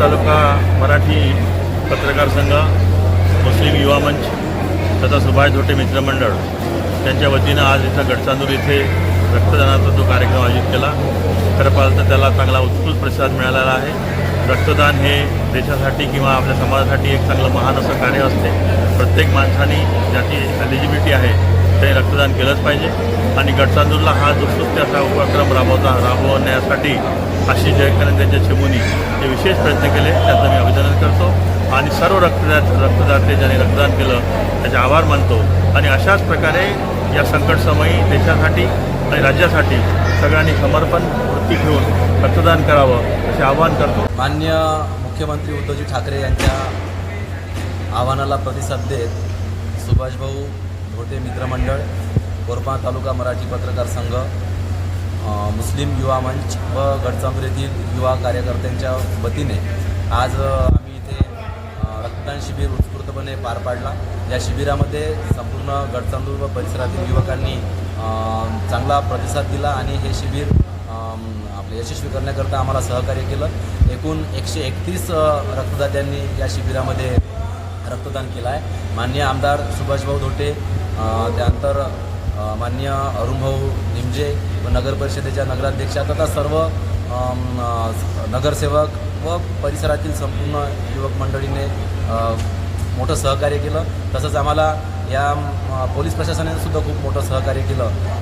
तालुका मराठी पत्रकार संघ मुस्लिम युवा मंच तथा सुभाष धोटे मित्रमंडळ त्यांच्या वतीनं आज इथं गडचांदूर येथे रक्तदानाचा जो कार्यक्रम आयोजित केला. खरं पाहिलं तर त्याला चांगला उत्स्फूर्त प्रतिसाद मिळालेला आहे. रक्तदान हे देशासाठी किंवा आपल्या समाजासाठी एक चांगलं महान असं कार्य असते. प्रत्येक माणसाने ज्याची एलिजिबिलिटी आहे ते रक्तदान केलंच पाहिजे. आणि गडचांदूरला हा जो असा उपक्रम राबवता राबवण्यासाठी आशिष जयकरण त्यांच्या चिमुनी जे विशेष प्रयत्न केले. त्याचं मी अभिनंदन करतो. आणि सर्व रक्तदा रक्तदाते ज्यांनी रक्तदान केलं त्याचे आभार मानतो. आणि अशाच प्रकारे या संकटसमयी देशासाठी आणि राज्यासाठी सगळ्यांनी समर्पण वृत्ती ठेवून रक्तदान करावं असे आवाहन करतो. मान्य मुख्यमंत्री उद्धवजी ठाकरे यांच्या आव्हानाला प्रतिसाद देत सुभाषभाऊ धोटे मित्रमंडळ कोरपा तालुका मराठी पत्रकार संघ मुस्लिम युवा मंच व गडचांबूर येथील युवा कार्यकर्त्यांच्या वतीने आज आम्ही इथे रक्तदान शिबिर उत्स्फूर्तपणे पार पाडला. या शिबिरामध्ये संपूर्ण गडचांदूर व परिसरातील युवकांनी चांगला प्रतिसाद दिला आणि हे शिबिर आपलं आपले यशस्वी करण्याकरता आम्हाला सहकार्य केलं. एकूण एकशे एकतीस रक्तदात्यांनी या शिबिरामध्ये रक्तदान केलं आहे. मान्य आमदार सुभाषभाऊ धोटे त्यानंतर माननीय मान्य अरुणभाऊ निमजे व नगर परिषदेच्या नगराध्यक्षा तथा सर्व नगरसेवक व परिसरातील संपूर्ण युवक मंडळीने मोठं सहकार्य केलं. तसंच आम्हाला या पोलीस प्रशासनाने सुद्धा खूप मोठं सहकार्य केलं.